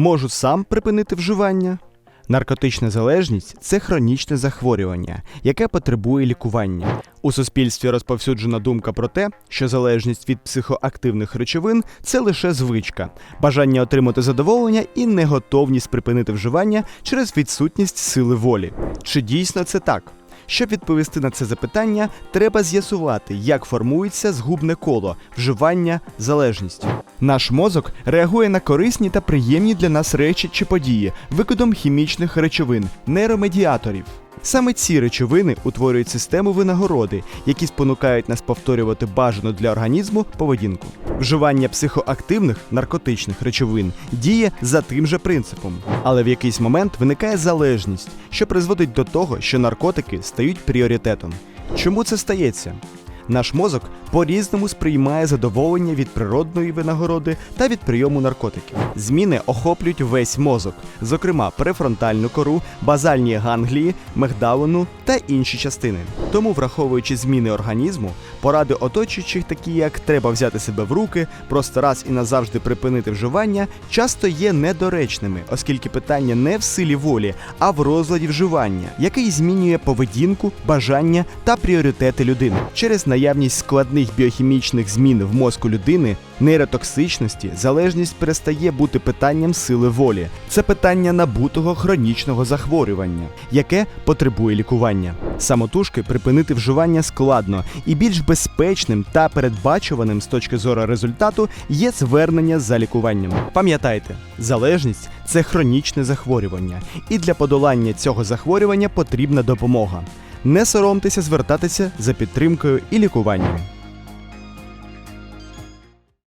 можу сам припинити вживання? Наркотична залежність це хронічне захворювання, яке потребує лікування. У суспільстві розповсюджена думка про те, що залежність від психоактивних речовин це лише звичка, бажання отримати задоволення і неготовність припинити вживання через відсутність сили волі. Чи дійсно це так? Щоб відповісти на це запитання, треба з'ясувати, як формується згубне коло вживання залежність. Наш мозок реагує на корисні та приємні для нас речі чи події викидом хімічних речовин, нейромедіаторів. Саме ці речовини утворюють систему винагороди, які спонукають нас повторювати бажану для організму поведінку. Вживання психоактивних наркотичних речовин діє за тим же принципом, але в якийсь момент виникає залежність, що призводить до того, що наркотики стають пріоритетом. Чому це стається? Наш мозок по-різному сприймає задоволення від природної винагороди та від прийому наркотиків. Зміни охоплюють весь мозок, зокрема префронтальну кору, базальні ганглії, мигдалину та інші частини. Тому, враховуючи зміни організму, поради оточуючих, такі як треба взяти себе в руки, просто раз і назавжди припинити вживання, часто є недоречними, оскільки питання не в силі волі, а в розладі вживання, який змінює поведінку, бажання та пріоритети людини через наявність складних біохімічних змін в мозку людини, нейротоксичності, залежність перестає бути питанням сили волі. Це питання набутого хронічного захворювання, яке потребує лікування. Самотужки припинити вживання складно і більш безпечним та передбачуваним з точки зору результату є звернення за лікуванням. Пам'ятайте, залежність це хронічне захворювання, і для подолання цього захворювання потрібна допомога. Не соромтеся звертатися за підтримкою і лікуванням.